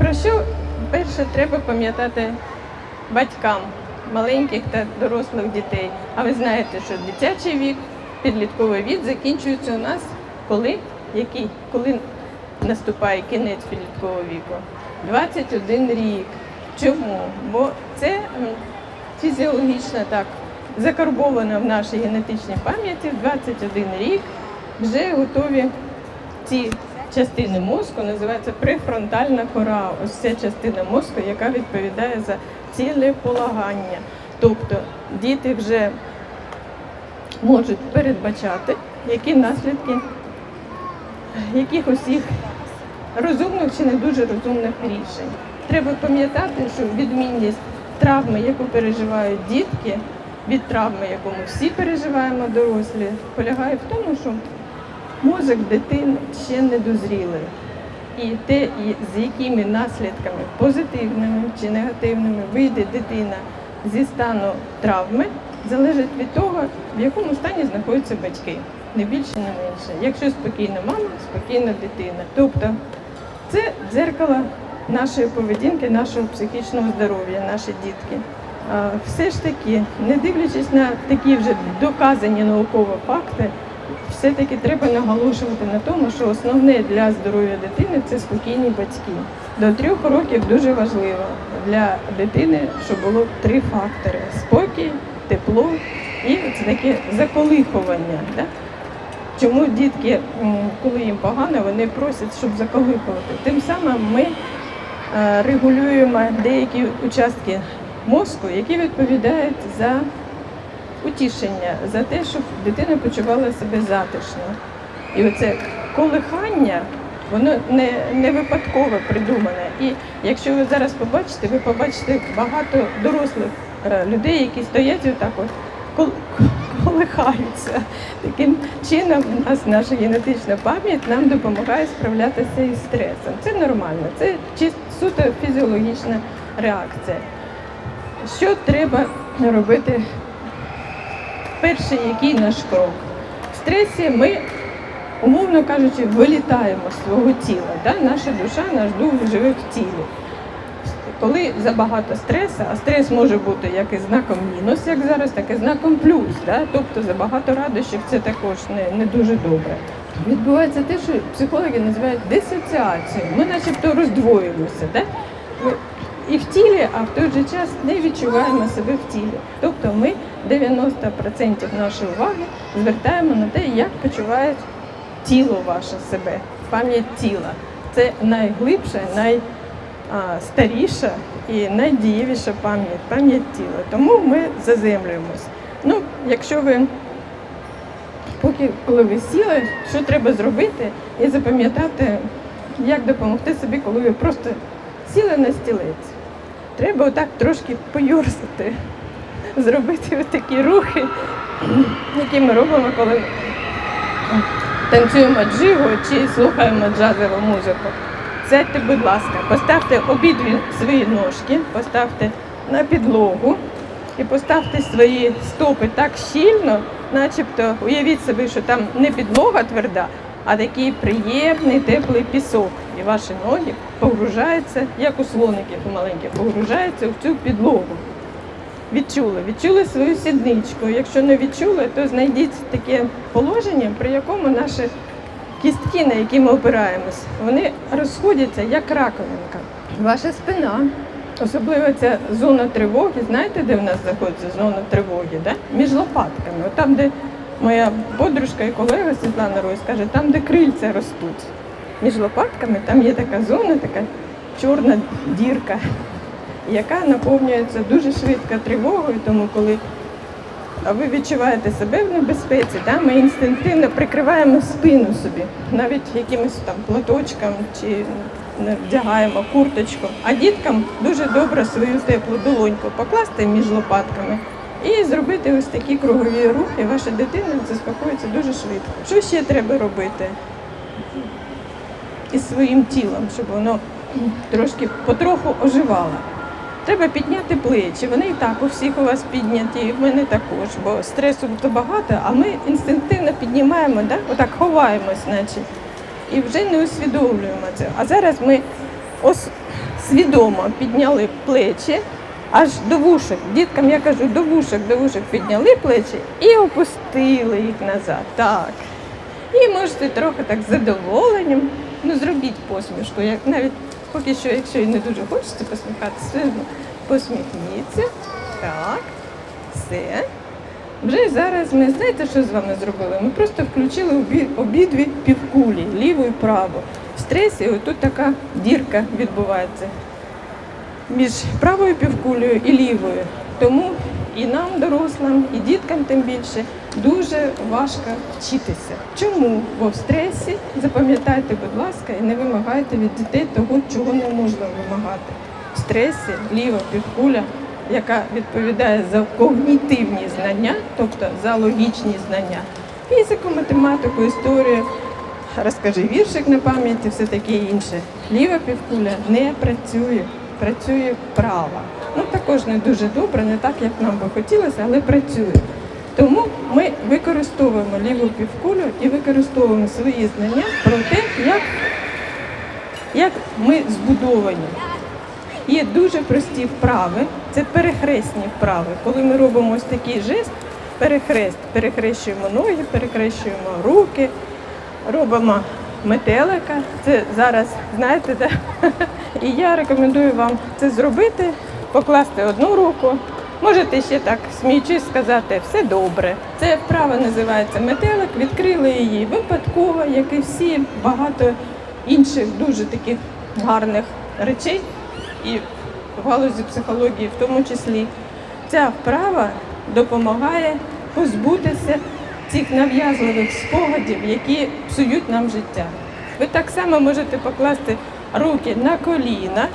Про що перше треба пам'ятати батькам маленьких та дорослих дітей. А ви знаєте, що дитячий вік, підлітковий вік закінчується у нас коли? Який? Коли наступає кінець підліткового віку? 21 рік. Чому? Бо це фізіологічно так закарбовано в нашій генетичній пам'яті 21 рік вже готові ці частини мозку називається префронтальна кора. Ось ця частина мозку, яка відповідає за цілеполагання. Тобто діти вже можуть передбачати, які наслідки якихось їх розумних чи не дуже розумних рішень. Треба пам'ятати, що відмінність травми, яку переживають дітки, від травми, яку ми всі переживаємо дорослі, полягає в тому, що мозок дитини ще не дозрілий. І те, з якими наслідками позитивними чи негативними вийде дитина зі стану травми, залежить від того, в якому стані знаходяться батьки. Не більше, не менше. Якщо спокійна мама, спокійна дитина. Тобто це дзеркало нашої поведінки, нашого психічного здоров'я, наші дітки. Все ж таки, не дивлячись на такі вже доказані наукові факти, все-таки треба наголошувати на тому, що основне для здоров'я дитини це спокійні батьки. До трьох років дуже важливо для дитини, щоб було три фактори: спокій, тепло і це таке заколихування. Да? Чому дітки, коли їм погано, вони просять, щоб заколихувати. Тим самим ми е, регулюємо деякі участки мозку, які відповідають за утішення, за те, щоб дитина почувала себе затишно. І оце колихання, воно не, не випадково придумане. І якщо ви зараз побачите, ви побачите багато дорослих е, людей, які стоять отак от колихаються. Таким чином у нас наша генетична пам'ять нам допомагає справлятися із стресом. Це нормально, це чисто суто фізіологічна реакція. Що треба робити перший який наш крок. В стресі ми, умовно кажучи, вилітаємо з свого тіла. Да? Наша душа, наш дух живе в тілі. Коли забагато стресу, а стрес може бути як і знаком мінус, як зараз, так і знаком плюс. Да? Тобто забагато радощів це також не, не дуже добре. Відбувається те, що психологи називають дисоціацією. Ми начебто роздвоїмося. Да? І в тілі, а в той же час не відчуваємо себе в тілі. Тобто ми 90% нашої уваги звертаємо на те, як почуває тіло ваше себе, пам'ять тіла. Це найглибша, найстаріша і найдієвіша пам'ять, пам'ять тіла. Тому ми заземлюємось. Ну, якщо ви поки коли ви сіли, що треба зробити і запам'ятати, як допомогти собі, коли ви просто сіли на стілець. Треба отак трошки поюрзати, зробити такі рухи, які ми робимо, коли танцюємо джигу чи слухаємо джазову музику. Сядьте, будь ласка, поставте обидві свої ножки, поставте на підлогу і поставте свої стопи так щільно, начебто уявіть собі, що там не підлога тверда, а такий приємний теплий пісок. І ваші ноги погружаються, як у слоників маленьких, погружаються в цю підлогу. Відчули, відчули свою сідничку. Якщо не відчули, то знайдіть таке положення, при якому наші кістки, на які ми опираємось, вони розходяться як раковинка. Ваша спина, особливо ця зона тривоги, знаєте, де в нас знаходиться зона тривоги? Да? Між лопатками. От там, де моя подружка і колега Світлана Рось каже, там, де крильця ростуть. Між лопатками там є така зона, така чорна дірка, яка наповнюється дуже швидко тривогою, тому коли ви відчуваєте себе в небезпеці, да? ми інстинктивно прикриваємо спину собі, навіть якимось там платочком чи вдягаємо курточку. А діткам дуже добре свою теплу долоньку покласти між лопатками і зробити ось такі кругові рухи. Ваша дитина заспокоїться дуже швидко. Що ще треба робити? із своїм тілом, щоб воно трошки потроху оживало. Треба підняти плечі. Вони і так у всіх у вас підняті, і в мене також, бо стресу то багато, а ми інстинктивно піднімаємо, да? отак ховаємось, наче, і вже не усвідомлюємо це. А зараз ми ос- свідомо підняли плечі аж до вушок. Діткам я кажу, до вушок, до вушок підняли плечі і опустили їх назад. Так. І можете трохи так задоволенням. Ну, зробіть посмішку. Як навіть поки що, якщо і не дуже хочеться посміхатися, посміхніться. Так, все. Вже зараз ми знаєте, що з вами зробили? Ми просто включили обі- обидві півкулі, ліву і праву. В стресі отут така дірка відбувається між правою півкулею і лівою. Тому і нам, дорослим, і діткам тим більше дуже важко вчитися. Чому? Бо в стресі запам'ятайте, будь ласка, і не вимагайте від дітей того, чого не можна вимагати. В стресі ліва півкуля, яка відповідає за когнітивні знання, тобто за логічні знання, фізику, математику, історію. Розкажи віршик на пам'яті, все таке інше. Ліва півкуля не працює, працює права. Ну також не дуже добре, не так, як нам би хотілося, але працює. Тому ми використовуємо ліву півкулю і використовуємо свої знання про те, як, як ми збудовані. Є дуже прості вправи, це перехресні вправи. Коли ми робимо ось такий жест, перехрест, перехрещуємо ноги, перехрещуємо руки, робимо метелика. Це зараз, знаєте, да? і я рекомендую вам це зробити, покласти одну руку. Можете ще так сміючись сказати, все добре. Це вправа називається метелик, відкрили її випадково, як і всі багато інших дуже таких гарних речей, і в галузі психології в тому числі. Ця вправа допомагає позбутися цих нав'язливих спогадів, які псують нам життя. Ви так само можете покласти руки на коліна,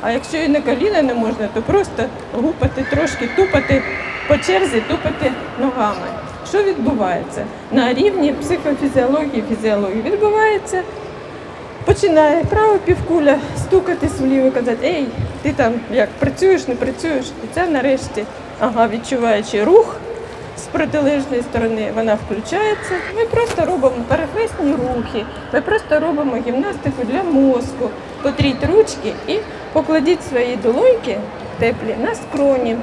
а якщо і на коліна не можна, то просто гупати трошки, тупати по черзі, тупати ногами. Що відбувається? На рівні психофізіології, фізіології відбувається починає права півкуля стукатись вліво казати, ей, ти там як працюєш, не працюєш. І це нарешті, ага, відчуваючи рух протилежної сторони, вона включається. Ми просто робимо перехресні рухи, ми просто робимо гімнастику для мозку. Потріть ручки і покладіть свої долоньки теплі на скроні.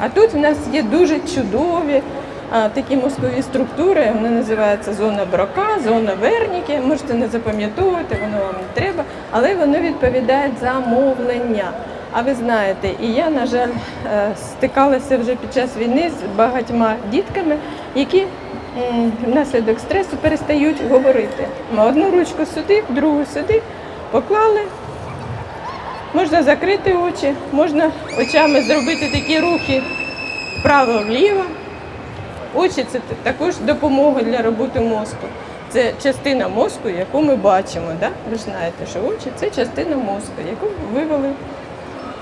А тут в нас є дуже чудові а, такі мозкові структури. Вони називаються зона брока, зона верніки. Можете не запам'ятовувати, воно вам не треба, але вони відповідають за мовлення. А ви знаєте, і я, на жаль, е, стикалася вже під час війни з багатьма дітками, які внаслідок стресу перестають говорити. Одну ручку сюди, другу сюди, поклали, Можна закрити очі, можна очами зробити такі рухи вправо-вліво. Очі це також допомога для роботи мозку. Це частина мозку, яку ми бачимо. Да? Ви знаєте, що очі це частина мозку, яку вивели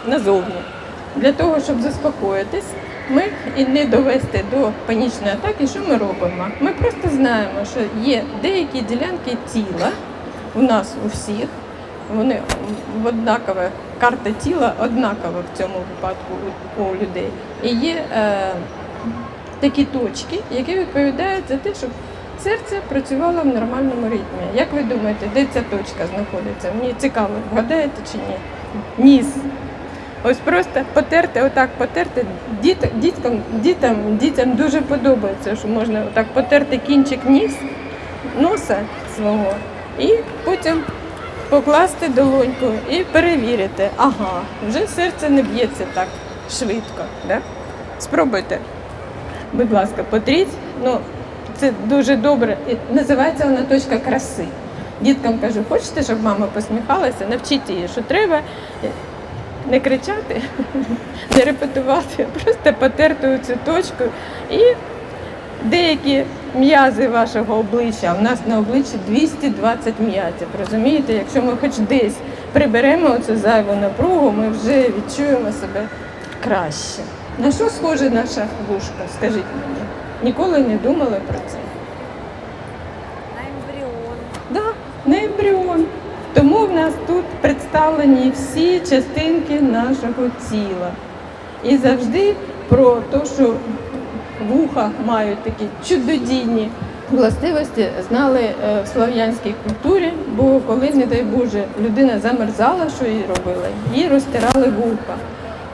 назовні. Для того, щоб заспокоїтись, ми і не довести до панічної атаки, що ми робимо? Ми просто знаємо, що є деякі ділянки тіла у нас у всіх, вони в однакове, карта тіла однакова в цьому випадку у, у людей. І є е, такі точки, які відповідають за те, щоб серце працювало в нормальному ритмі. Як ви думаєте, де ця точка знаходиться? Мені цікаво, вгадаєте чи ні? Ніс. Ось просто потерти, отак потерти. Діт, діткам, дітям, дітям дуже подобається, що можна отак потерти кінчик ніс, носа свого і потім покласти долоньку і перевірити. Ага, вже серце не б'ється так швидко. Да? Спробуйте. Будь ласка, потріть. Ну, це дуже добре. І називається вона точка краси. Діткам кажу, хочете, щоб мама посміхалася, навчіть її, що треба не кричати, не репетувати, просто потерти цю точку. І деякі м'язи вашого обличчя, в нас на обличчі 220 м'язів. Розумієте, якщо ми хоч десь приберемо цю зайву напругу, ми вже відчуємо себе краще. На що схоже наша вушка? Скажіть мені. Ніколи не думали про це. На ембріон. Да, на ембріон. Нас тут представлені всі частинки нашого тіла. І завжди про те, що вуха мають такі чудодійні властивості, знали е, в слов'янській культурі, бо коли, не дай Боже, людина замерзала, що їй робили, їй розтирали вуха.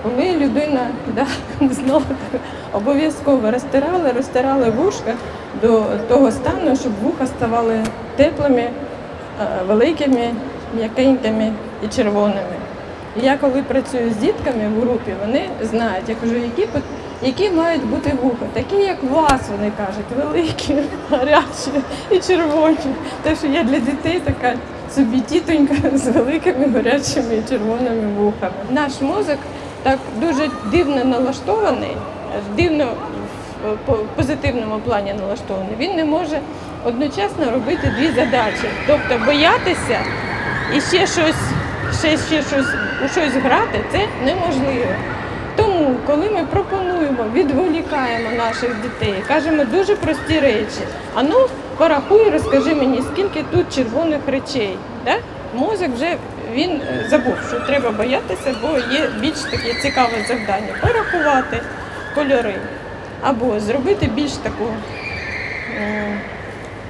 Коли людина да, знову обов'язково розтирали, розтирали вушка до того стану, щоб вуха ставали теплими, е, великими, м'якенькими і червоними. І я коли працюю з дітками в групі, вони знають, я кажу, які, які мають бути вуха, такі, як у вас, вони кажуть, великі, гарячі і червоні. Те, що я для дітей така собі тітонька з великими гарячими і червоними вухами. Наш мозок так дуже дивно налаштований, дивно в позитивному плані налаштований. Він не може одночасно робити дві задачі, тобто боятися і ще щось, ще, ще щось у щось грати, це неможливо. Тому, коли ми пропонуємо, відволікаємо наших дітей, кажемо дуже прості речі. А ну, порахуй, розкажи мені, скільки тут червоних речей. Да? Мозок вже він е, забув, що треба боятися, бо є більш таке цікаве завдання порахувати кольори або зробити більш таку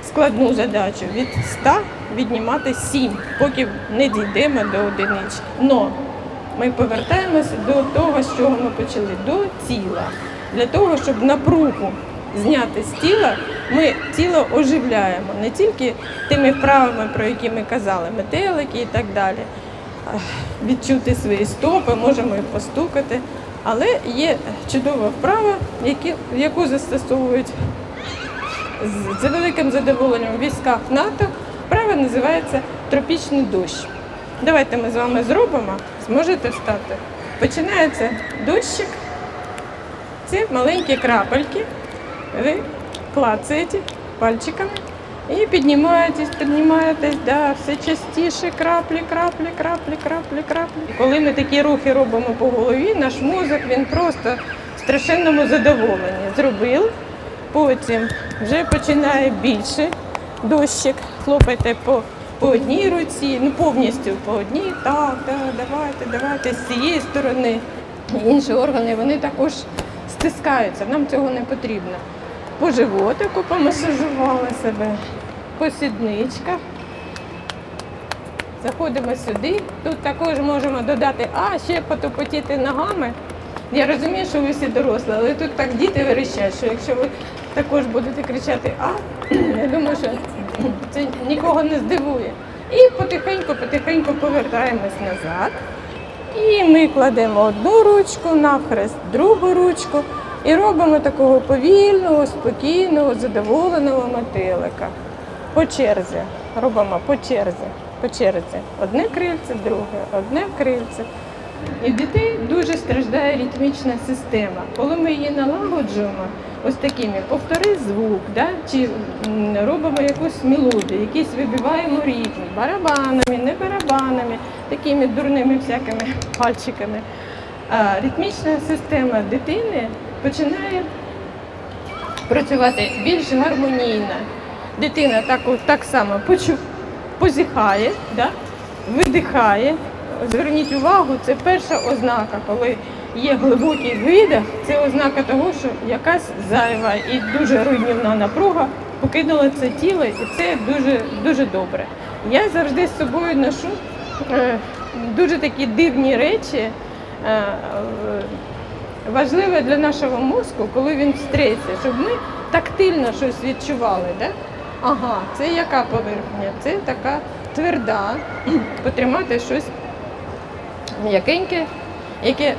складну задачу від 100 віднімати 7, поки не дійдемо до одинички. Но ми повертаємося до того, з чого ми почали, до тіла. Для того, щоб напругу зняти з тіла, ми тіло оживляємо не тільки тими вправами, про які ми казали, метелики і так далі. Відчути свої стопи, можемо і постукати. Але є чудова вправа, яку застосовують з великим задоволенням в військах НАТО. Вправа називається тропічний дощ. Давайте ми з вами зробимо. Зможете встати. Починається дощик. Це маленькі крапельки. Ви клацаєте пальчиками і піднімаєтесь, піднімаєтесь, да, все частіше краплі, краплі, краплі, краплі, краплі. Коли ми такі рухи робимо по голові, наш мозок він просто в страшенному задоволенні. Зробив, потім вже починає більше дощик. Хлопайте по, по одній руці, ну повністю по одній. Так, так, давайте, давайте з цієї сторони. Інші органи вони також стискаються, нам цього не потрібно. По животику помасажували себе, по сідничках. Заходимо сюди. Тут також можемо додати, а ще потопотіти ногами. Я розумію, що ви всі дорослі, але тут так діти верещать, що якщо ви також будете кричати А, я думаю, що це нікого не здивує. І потихеньку-потихеньку повертаємось назад. І ми кладемо одну ручку навхрест, другу ручку і робимо такого повільного, спокійного, задоволеного метелика. По черзі. Робимо по черзі. По черзі. Одне крильце, друге, одне крильце. І в дітей дуже страждає ритмічна система. Коли ми її налагоджуємо, ось такими повтори звук, да? чи робимо якусь мелодію, якісь вибиваємо ритм, барабанами, не барабанами, такими дурними всякими пальчиками. А ритмічна система дитини починає працювати більш гармонійно. Дитина так, так само позіхає, да? видихає. Зверніть увагу, це перша ознака, коли є глибокий видих, це ознака того, що якась зайва і дуже руйнівна напруга покинула це тіло, і це дуже, дуже добре. Я завжди з собою ношу е, дуже такі дивні речі. Е, важливе для нашого мозку, коли він в щоб ми тактильно щось відчували. Да? Ага, це яка поверхня? Це така тверда. Потримати щось м'якеньке, яке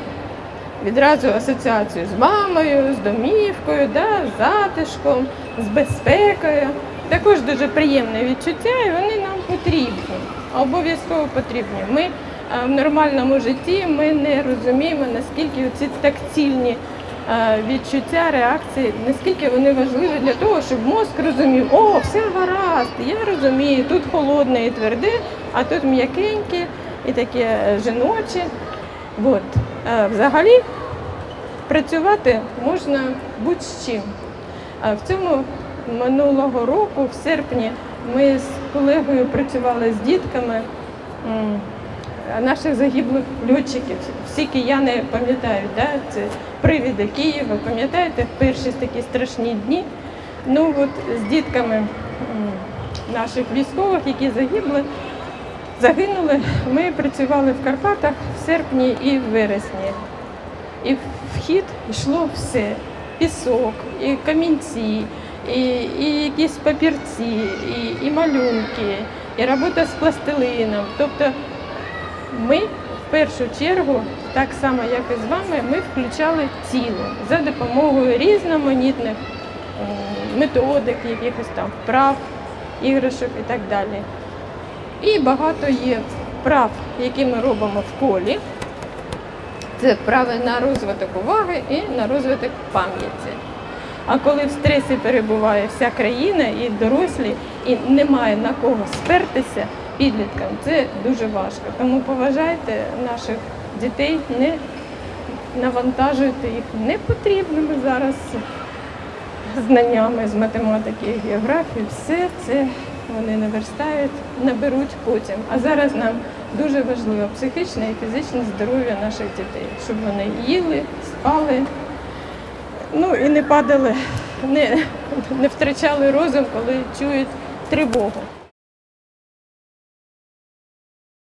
відразу асоціацію з мамою, з домівкою, да, з затишком, з безпекою. Також дуже приємне відчуття, і вони нам потрібні, обов'язково потрібні. Ми е, в нормальному житті ми не розуміємо, наскільки ці тактильні е, відчуття, реакції, наскільки вони важливі для того, щоб мозк розумів, о, все гаразд, я розумію, тут холодне і тверде, а тут м'якеньке і таке жіноче. От. Е, Взагалі працювати можна будь-з чим. В цьому минулого року, в серпні, ми з колегою працювали з дітками наших загиблих льотчиків. Всі кияни пам'ятають, да? це привіди Києва. Пам'ятаєте, перші такі страшні дні. Ну от з дітками наших військових, які загибли, загинули, ми працювали в Карпатах в серпні і в вересні. І в хід йшло все: пісок, і камінці, і, і якісь папірці, і, і малюнки, і робота з пластилином. Тобто ми в першу чергу, так само як і з вами, ми включали тіло за допомогою різноманітних методик, якихось там вправ, іграшок і так далі. І багато є вправ, які ми робимо в колі. Це вправи на розвиток уваги і на розвиток пам'яті. А коли в стресі перебуває вся країна і дорослі, і немає на кого спертися підліткам, це дуже важко. Тому поважайте наших дітей, не навантажуйте їх непотрібними зараз знаннями з математики і географії. Все це вони наверстають, наберуть потім. А зараз нам дуже важливо психічне і фізичне здоров'я наших дітей, щоб вони їли, спали, ну і не падали, не, не втрачали розум, коли чують тривогу.